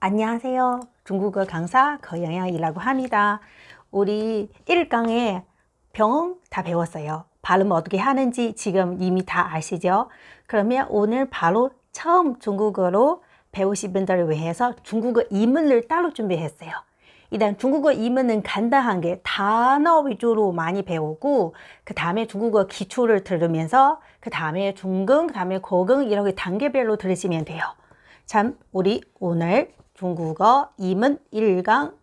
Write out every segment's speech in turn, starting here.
안녕하세요. 중국어 강사 거영양이라고 합니다. 우리 1강에 병 다 배웠어요. 발음 어떻게 하는지 지금 이미 다 아시죠? 그러면 오늘 바로 처음 중국어로 배우신 분들을 위해서 중국어 이문을 따로 준비했어요. 일단 중국어 이문은 간단한 게 단어 위주로 많이 배우고 그 다음에 중국어 기초를 들으면서 그 다음에 중등, 그 다음에 고등 이렇게 단계별로 들으시면 돼요. 참 우리 오늘 중국어 이문 1강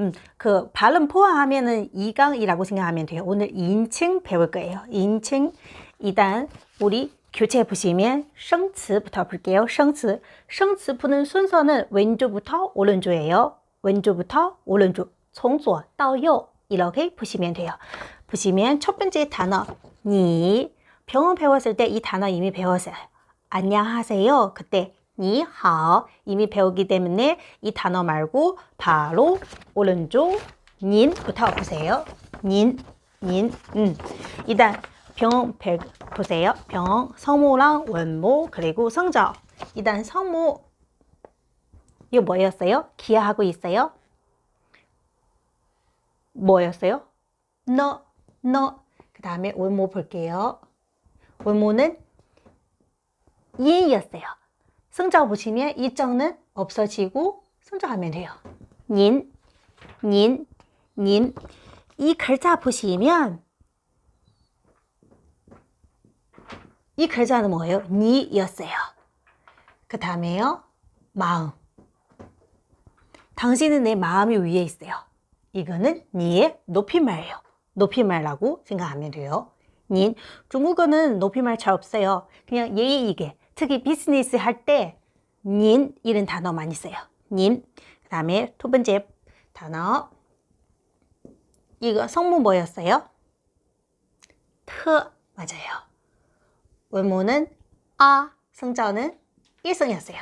음, 그 발음 포함하면은 2강이라고 생각하면 돼요. 오늘 인칭 배울 거예요. 인칭 일단 우리 교재 보시면 生词부터 볼게요. 生词. 生词 푸는 순서는 왼쪽부터 오른쪽이에요. 왼쪽부터 오른쪽, 从左到右 이렇게 보시면 돼요. 보시면 첫 번째 단어 你 병원 배웠을 때 이 단어 이미 배웠어요. 안녕하세요. 그때 니하오 이미 배우기 때문에 이 단어 말고 바로 오른쪽 닌부터 보세요. 닌, 닌, 음. 일단 병, 백, 보세요. 병, 성모랑 원모, 그리고 성적. 일단 성모, 이거 뭐였어요? 기하하고 있어요? 뭐였어요? 너, 너. 그 다음에 원모 볼게요. 원모는 예였어요. 성자 보시면 이 정은 없어지고 성자하면 돼요. 닌, 닌, 닌. 이 글자 보시면 이 글자는 뭐예요? 니였어요. 그 다음에요. 마음. 당신은 내 마음이 위에 있어요. 이거는 니의 높임말이에요. 높임말라고 생각하면 돼요. 닌. 중국어는 높임말 잘 없어요. 그냥 예의 이게. 특히 비즈니스 할 때 닌 이런 단어 많이 써요. 닌. 그 다음에 두 번째 단어. 이거 성무 뭐였어요? 트 맞아요. 원모는 아, 성자는 일성이었어요.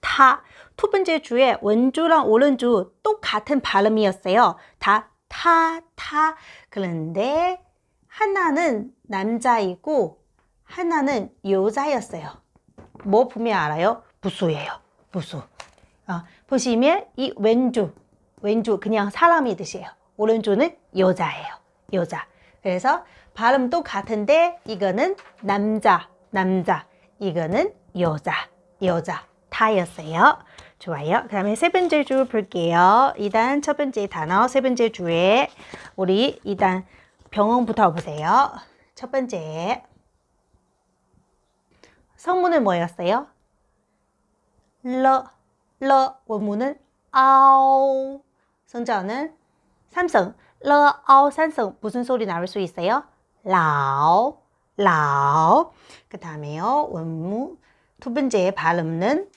타. 두 번째 주에 왼주랑 오른주 똑같은 발음이었어요. 다 타, 타. 그런데 하나는 남자이고 하나는 여자였어요. 뭐 보면 알아요? 부수예요. 부수. 어, 보시면 이 왼주, 왼주 그냥 사람이 뜻이에요. 오른주는 여자예요. 여자. 그래서 발음도 같은데 이거는 남자, 남자. 이거는 여자, 여자. 타였어요. 좋아요. 그 다음에 세 번째 줄 볼게요. 일단 첫 번째 단어, 세 번째 주에 우리 일단 병원부터 보세요. 첫 번째. 성문은 뭐였어요? 러, 러 원문은 아오. 성자는 삼성. 러, 아오 산성. 무슨 소리 나올 수 있어요? 라오 라오. 그 다음에요 원문 두 번째 발음은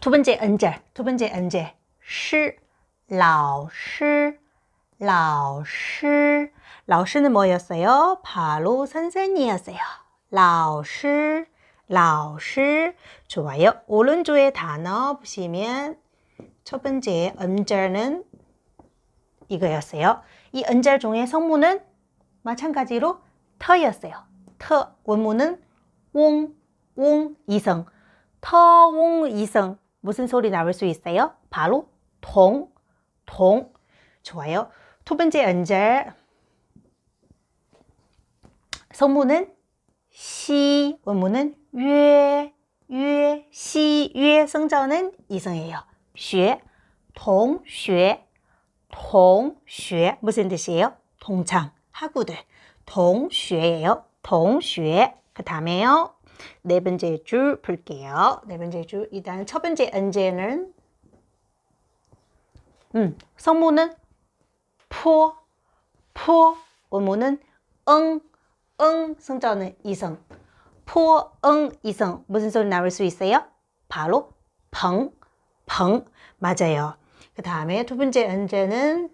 두 번째 언절 두 번째 언절 시 라오시 라오시. 라오시는 뭐였어요? 바로 선생이었어요. 라오시, 라오시. 좋아요. 오른쪽의 단어 보시면 첫 번째 음절은 이거였어요. 이 음절 중에 성문은 마찬가지로 터였어요. 터 원문은 웅, 웅, 이성. 터, 웅, 이성. 무슨 소리 나올 수 있어요? 바로 동, 동. 좋아요. 두 번째 음절 성문은 시 원문은 예, 예, 시, 예 성자어는 이성이에요. 쉐, 동쉐, 동쉐 무슨 뜻이에요? 동창, 학우들. 동쉐예요. 동쉐. 그 다음에요. 네 번째 줄 볼게요. 네 번째 줄. 일단 첫 번째 언제는 음, 성모는 포, 포, 원문은 응, 응. 성자는 이성. 포, 응, 이성. 무슨 소리 나올 수 있어요? 바로 펑, 펑. 맞아요. 그 다음에 두 번째 언제는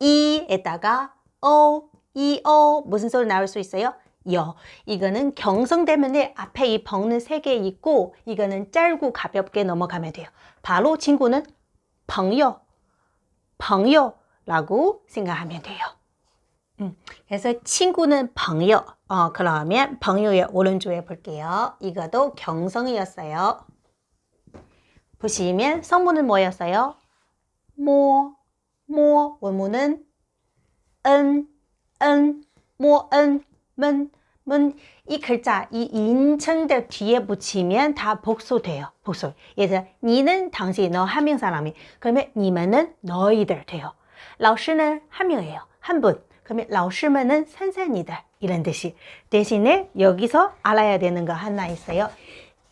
이에다가 어, 이, 어 무슨 소리 나올 수 있어요? 여. 이거는 경성 때문에 앞에 이 벙는 세 개 있고 이거는 짧고 가볍게 넘어가면 돼요. 바로 친구는 벙요, 벙요라고 생각하면 돼요. 음, 그래서 친구는 벙요. 어, 그러면 벙요의 오른쪽에 볼게요. 이것도 경성이었어요. 보시면 성문은 뭐였어요? 모, 모 원문은 은, 은, 모, 은, 문, 문. 이 글자, 이 인칭들 뒤에 붙이면 다 복수돼요. 복수. 예를 들어, 니는 당신, 너 한 명 사람이. 그러면 니면은 너희들 돼요. 老师는 한 명이에요. 한 분. 그러면 老师们은 선생님들. 이런 뜻이. 대신에 여기서 알아야 되는 거 하나 있어요.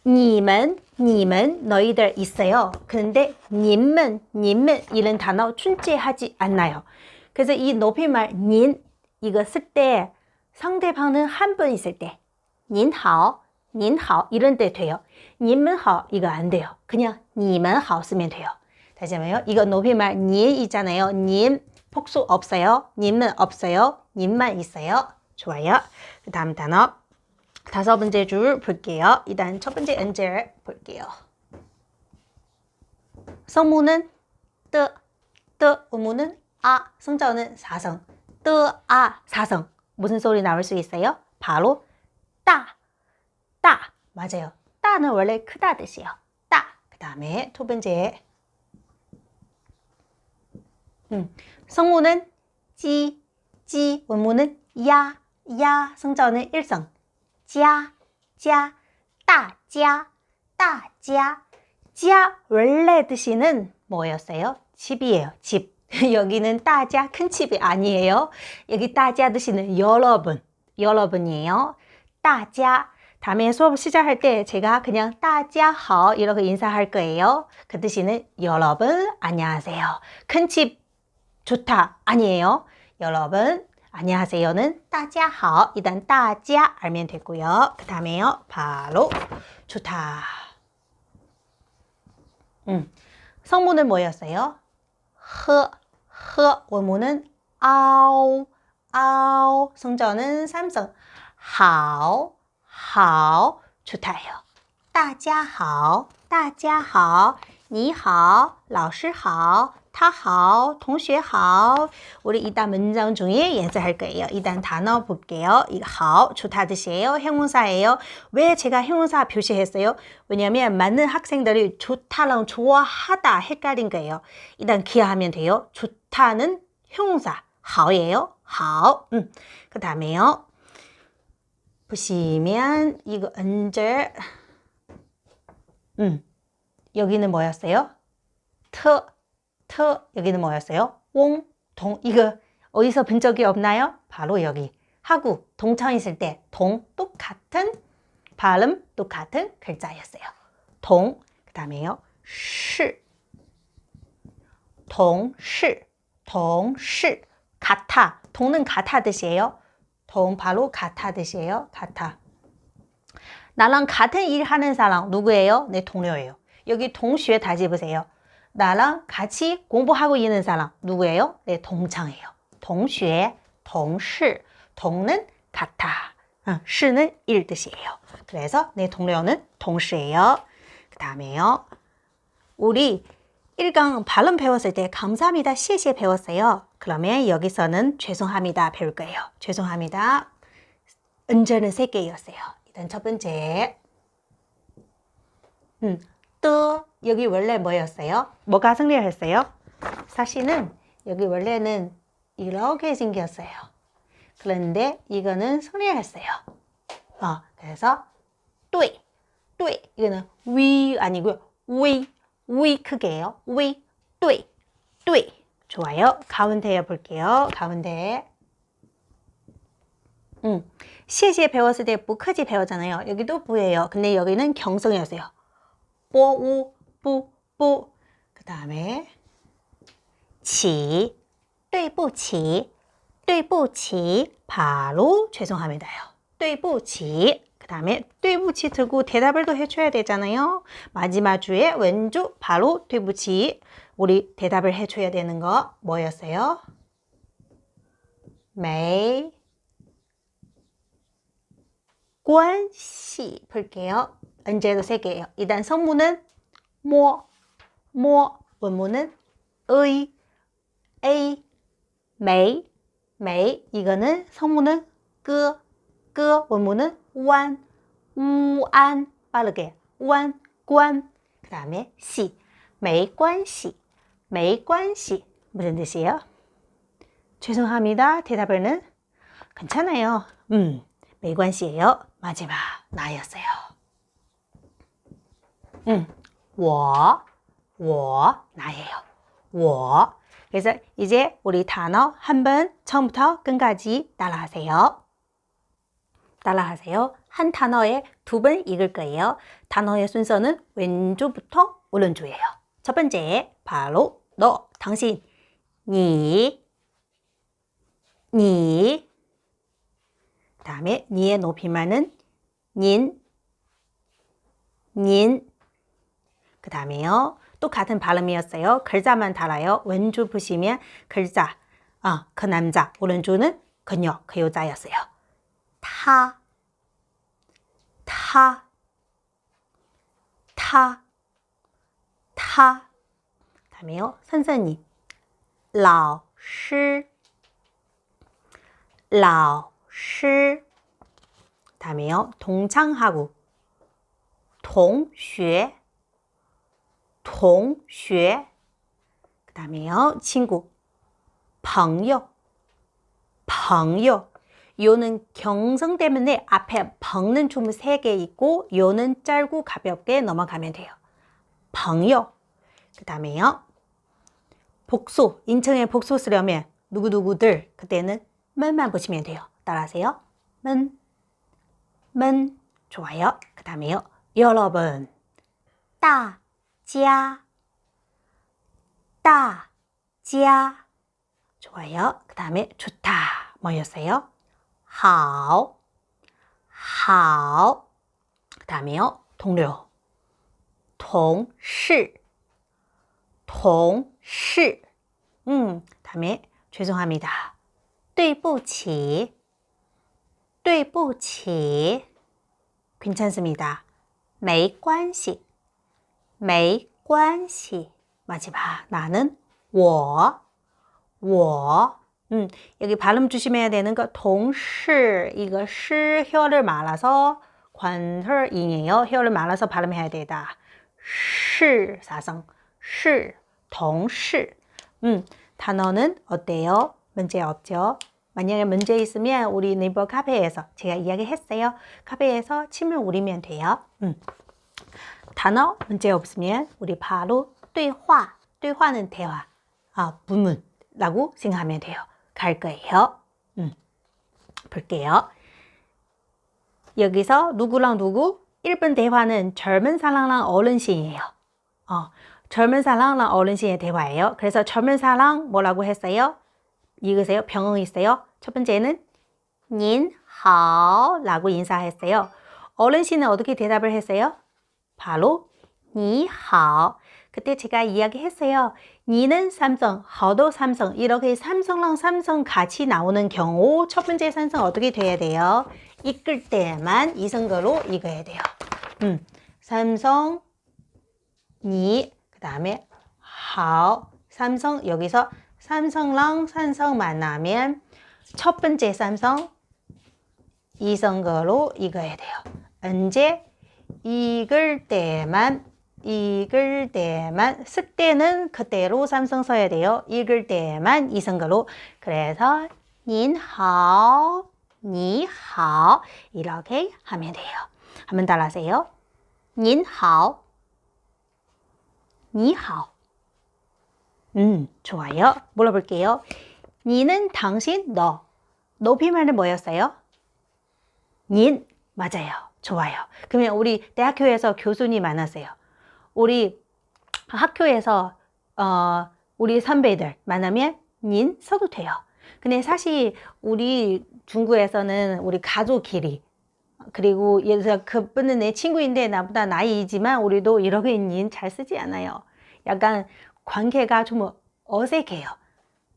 님은, 님은 너희들 있어요. 그런데 님은, 님은 이런 단어 출제하지 않나요. 그래서 이 높임말 닌 이거 쓸 때 상대방은 한 분 있을 때 닌好, 닌好 이런 때 돼요. 님은好 이거 안 돼요. 그냥 님은好 쓰면 돼요. 다시 한번요. 이거 높임말 닌 있잖아요. 님 복수 없어요. 님은 없어요. 님만 있어요. 좋아요. 그 다음 단어 다섯 번째 줄 볼게요. 일단 첫 번째 언제 볼게요. 성문은 뜨, 뜨, 의문은 아, 성자어는 사성. 뜨, 아, 사성. 무슨 소리 나올 수 있어요? 바로 따, 따. 맞아요. 따는 원래 크다 뜻이에요. 따. 그 다음에 두 번째. 음. 성문은 지, 지, 원문은 야, 야, 성자는 일성. 자, 자, 따자, 따자. 자 원래 뜻이는 뭐였어요? 집이에요, 집. 여기는 따자, 큰 집이 아니에요. 여기 따자 뜻이는 여러분, 여러분이에요. 따자. 다음에 수업 시작할 때 제가 그냥 따자好 이렇게 인사할 거예요. 그 뜻이는 여러분 안녕하세요. 큰 집 좋다 아니에요. 여러분 안녕하세요는 大家好 일단 大家 알면 되고요. 그 다음에요. 바로 좋다. 음, 성문은 뭐였어요? 허, 허 원문은 아오, 아오 성자는 삼성. 好, 好 좋다요. 大家好,大家好,你好,老师好, 타하오, 동시에하오. 우리 이단 문장 중에 연습할 거예요. 이단 단어 볼게요. 이거 하오, 좋다 뜻이에요. 형용사예요. 왜 제가 형용사 표시했어요? 왜냐면 많은 학생들이 좋다랑 좋아하다 헷갈린 거예요. 이단 기하하면 돼요. 좋다는 형용사, 하오예요. 하오. 음. 그 다음에요. 보시면 이거 언제 음 여기는 뭐였어요? 트 트 여기는 뭐였어요? 옹, 동 이거 어디서 본 적이 없나요? 바로 여기 하고 동창 있을 때 동 똑같은 발음 똑같은 글자였어요. 동 그 다음에요. 시 동시 동시 같아 동은 같아 뜻이에요. 동 바로 같아 뜻이에요. 같아 나랑 같은 일 하는 사람 누구예요? 내 동료예요. 여기 동시에 다시 보세요. 나랑 같이 공부하고 있는 사람 누구예요? 네, 동창이에요. 동시에, 동시, 동는 같아. 어, 시는 일 뜻이에요. 그래서 내 동료는 동시예요. 그 다음에요. 우리 1강 발음 배웠을 때 감사합니다, 시시 배웠어요. 그러면 여기서는 죄송합니다 배울 거예요. 죄송합니다. 은전은 세 개였어요. 일단 첫 번째. 음, 또 여기 원래 뭐였어요? 뭐가 승리했어요? 사실은 여기 원래는 이렇게 생겼어요. 그런데 이거는 승리했어요. 어, 그래서 뚜이, 뚜이 이거는 위 아니고요. 위, 위 크게요. 위, 뚜이, 뚜이 좋아요. 가운데에 볼게요. 가운데 음, 시에 배웠을 때 부, 크지 배웠잖아요. 여기도 부예요. 근데 여기는 경성이었어요. 뽀우, 뿌, 뿌. 그 다음에 起, 对不起,对不起 바로 죄송합니다요. 对不起. 그 다음에 对不起 들고 대답을 또 해줘야 되잖아요. 마지막 주에 왼쪽 바로 对不起 우리 대답을 해줘야 되는 거 뭐였어요? 没关系 볼게요. 언제도 세 개예요. 이단 성문은 모, 뭐, 모, 뭐 원문은 의, a, 메이, 메이. 이거는 성문은 끄, 끄, 원문은 완, 우안, 빠르게 완, 관. 그 다음에 시, 메이관시, 메이관시. 무슨 뜻이에요? 죄송합니다. 대답에는 괜찮아요. 음, 메이관시예요. 마지막 나였어요. 응. 워, 워, 나예요. 워. 그래서 이제 우리 단어 한 번 처음부터 끝까지 따라하세요. 따라하세요. 한 단어에 두 번 읽을 거예요. 단어의 순서는 왼쪽부터 오른쪽이에요. 첫 번째, 바로 너, 당신. 니, 니. 다음에 니의 높이만은 닌, 닌. 그 다음에요. 똑같은 발음이었어요. 글자만 달아요. 왼쪽 보시면 글자, 아, 그 남자, 오른쪽은 그녀, 그 여자였어요. 타, 타, 타, 타. 다음에요. 선생님, 老师,老师. 다음에요. 동창하고, 同学, 同学. 그 다음에요. 친구, 朋友,朋友. 요는 경성 때문에 앞에 벙는 춤 3개 있고 요는 짧고 가볍게 넘어가면 돼요. 朋友. 그 다음에요. 복수, 인칭의 복수 쓰려면 누구누구들 그때는 맨만 보시면 돼요. 따라하세요. 맨, 맨. 좋아요. 그 다음에요. 여러분, 大 家, 大家. 좋아요. 그 다음에 좋다. 뭐였어요? 好,好. 그 다음에요. 동료, 同事,同事. 음, 다음에 죄송합니다. 对不起,对不起. 괜찮습니다. 没关系, 没关系. 마지막 나는 我,我. 음, 여기 발음 조심해야 되는 거 동시 이거 시 혀를 말아서 관설인이에요. 혀를 말아서 발음해야 되다. 시 사성 시 동시. 음, 단어는 어때요? 문제 없죠? 만약에 문제 있으면 우리 네이버 카페에서 제가 이야기했어요. 카페에서 침을 우리면 돼요. 음. 단어 문제 없으면 우리 바로 对话, 对话는 대화, 아, 부문라고 생각하면 돼요. 갈 거예요. 음. 볼게요. 여기서 누구랑 누구? 1번 대화는 젊은 사람랑 어른신이에요. 어, 젊은 사람랑 어른신의 대화예요. 그래서 젊은 사람 뭐라고 했어요? 읽으세요. 병응 있어요. 첫 번째는 您好라고 인사했어요. 어른신은 어떻게 대답을 했어요? 바로 你好. 그때 제가 이야기했어요. 니는 삼성, 허도 삼성 이렇게 삼성랑 삼성 같이 나오는 경우 첫 번째 삼성 어떻게 돼야 돼요? 이끌 때만 이성거로 읽어야 돼요. 음, 삼성, 니, 그 다음에 하오, 삼성 여기서 삼성랑 삼성 만나면 첫 번째 삼성 이성거로 읽어야 돼요. 언제 익을 때만 익을 때만 쓸때는 그대로 삼성 써야 돼요. 익을 때만 이성거로 그래서 닌하오 니하오 이렇게 하면 돼요. 한번 따라하세요. 닌하오 니하오 음 좋아요. 물어볼게요. 니는 당신 너 높이말은 뭐였어요? 닌 맞아요. 좋아요. 그러면 우리 대학교에서 교수님 만났어요. 우리 학교에서 어, 우리 선배들 만나면 닌 써도 돼요. 근데 사실 우리 중국에서는 우리 가족끼리 그리고 예를 들어 그분은 내 친구인데 나보다 나이지만 우리도 이렇게 닌 잘 쓰지 않아요. 약간 관계가 좀 어색해요.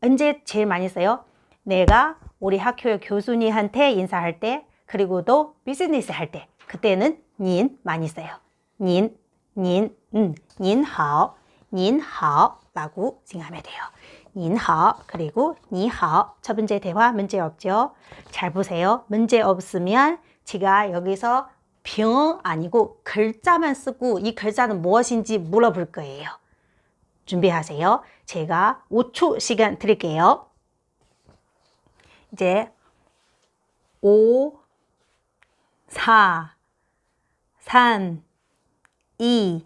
언제 제일 많이 써요? 내가 우리 학교 교수님한테 인사할 때 그리고 또 비즈니스 할 때 그때는 닌 많이 써요. 닌, 닌, 음, 您好,您好라고 생각하면 돼요. 您好 그리고 你好첫 번째 대화 문제 없죠? 잘 보세요. 문제 없으면 제가 여기서 병 아니고 글자만 쓰고 이 글자는 무엇인지 물어볼 거예요. 준비하세요. 제가 5초 시간 드릴게요. 이제 5, 4, 3, 2,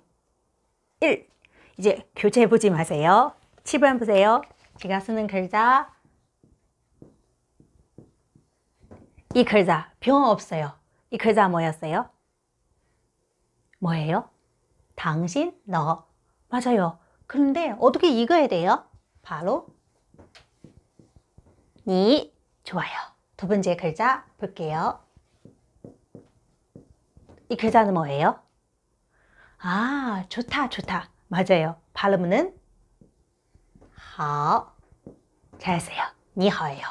1. 이제 교체해보지 마세요. 7번 보세요. 제가 쓰는 글자. 이 글자, 병 없어요. 이 글자 뭐였어요? 뭐예요? 당신, 너. 맞아요. 그런데 어떻게 읽어야 돼요? 바로 니. 좋아요. 두 번째 글자 볼게요. 이 글자는 뭐예요? 아, 좋다, 좋다. 맞아요. 발음은 하. 잘했어요. 니하예요.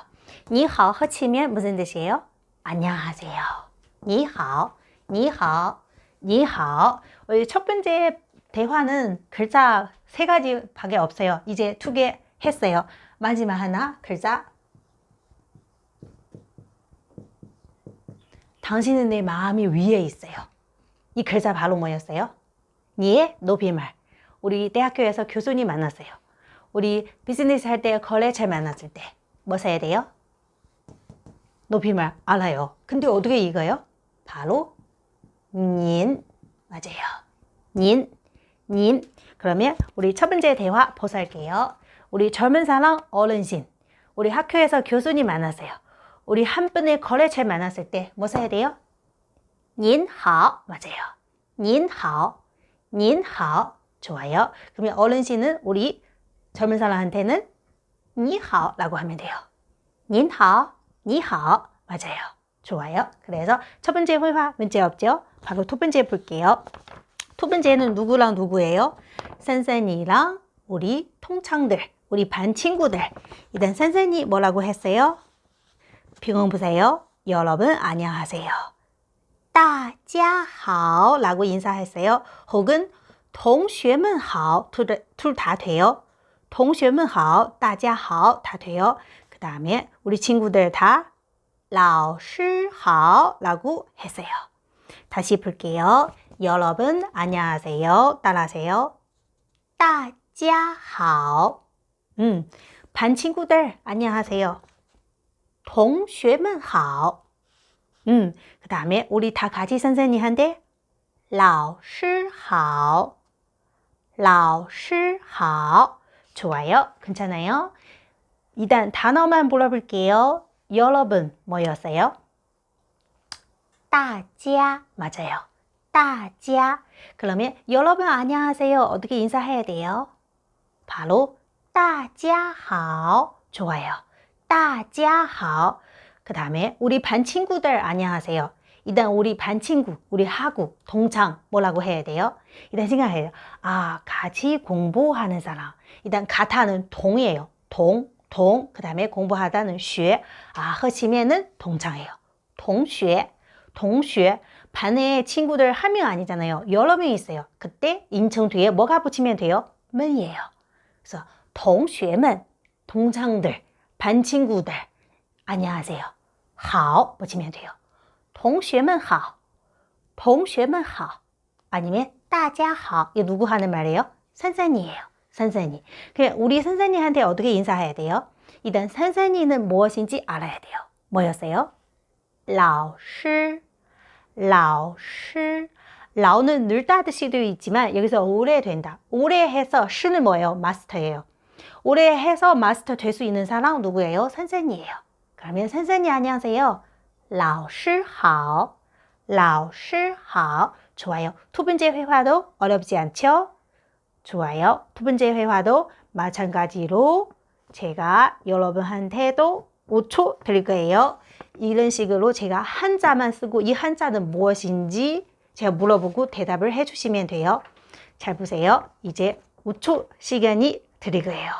니하 허치면 무슨 뜻이에요? 안녕하세요. 니하오, 니하오. 어, 첫 번째 대화는 글자 세 가지 밖에 없어요. 이제 두 개 했어요. 마지막 하나 글자. 당신은 내 마음이 위에 있어요. 이 글자 바로 뭐였어요? 니의 높임말. 우리 대학교에서 교수님 만났어요. 우리 비즈니스 할 때 거래처 만났을 때뭐 써야 돼요? 높임말 알아요. 근데 어떻게 읽어요? 바로 닌 맞아요. 닌, 닌. 그러면 우리 첫 번째 대화 보살게요. 우리 젊은 사람 어른신. 우리 학교에서 교수님 만났어요. 우리 한 분의 거래처 만났을 때뭐 써야 돼요? 닌好 맞아요. 닌好, 닌好 좋아요. 그러면 어른신은 우리 젊은 사람한테는 니好라고 하면 돼요. 닌好, 니好 맞아요. 좋아요. 그래서 첫 번째 회화 문제 없죠? 바로 두 번째 볼게요. 두 번째는 누구랑 누구예요? 선생이랑 우리 통창들, 우리 반 친구들. 일단 선생이 뭐라고 했어요? 비공 보세요. 여러분 안녕하세요. 大家好 라고 인사했어요. 혹은 同学们好, 둘 다 돼요. 同学们好,大家好, 다 돼요. 그 다음에 우리 친구들 다 老师好 라고 했어요. 다시 볼게요. 여러분 안녕하세요. 따라하세요. 大家好. 음, 반 친구들 안녕하세요. 同学们好. 음, 그 다음에 우리 다 같이 선생님한테 老师好.老师好. 좋아요. 괜찮아요? 일단 단어만 불러볼게요. 여러분 뭐였어요? 大家 맞아요. 大家. 그러면 여러분 안녕하세요. 어떻게 인사해야 돼요? 바로 大家好. 좋아요. 大家好. 그 다음에 우리 반 친구들 안녕하세요. 일단 우리 반 친구, 우리 하구, 동창 뭐라고 해야 돼요? 일단 생각해요. 아, 같이 공부하는 사람. 일단 가타는 동이에요. 동, 동. 그 다음에 공부하다는 쉐. 아, 허시면은 동창이에요. 동쉐, 동쉐. 반에 친구들 한 명 아니잖아요. 여러 명 있어요. 그때 인청 뒤에 뭐가 붙이면 돼요? 문이에요. 그래서 동쉐맨, 동창들, 반 친구들. 안녕하세요. 好 붙이면 돼요. 同学们好.同学们好. 아니면 大家好. 이거 누구 하는 말이에요? 선생님이에요. 선생님. 그냥 우리 선생님한테 어떻게 인사해야 돼요? 일단 선생님은 무엇인지 알아야 돼요. 뭐였어요? 老师,老师. 라오는 늘다드 시도 있지만 여기서 오래 된다. 오래 해서 시는 뭐예요? 마스터예요. 오래 해서 마스터 될 수 있는 사람 누구예요? 선생님이에요. 그러면 선생님 안녕하세요. 老师好.老师好. 좋아요. 두 번째 회화도 어렵지 않죠? 좋아요. 두 번째 회화도 마찬가지로 제가 여러분한테도 5초 드릴 거예요. 이런 식으로 제가 한자만 쓰고 이 한자는 무엇인지 제가 물어보고 대답을 해주시면 돼요. 잘 보세요. 이제 5초 시간이 드릴 거예요.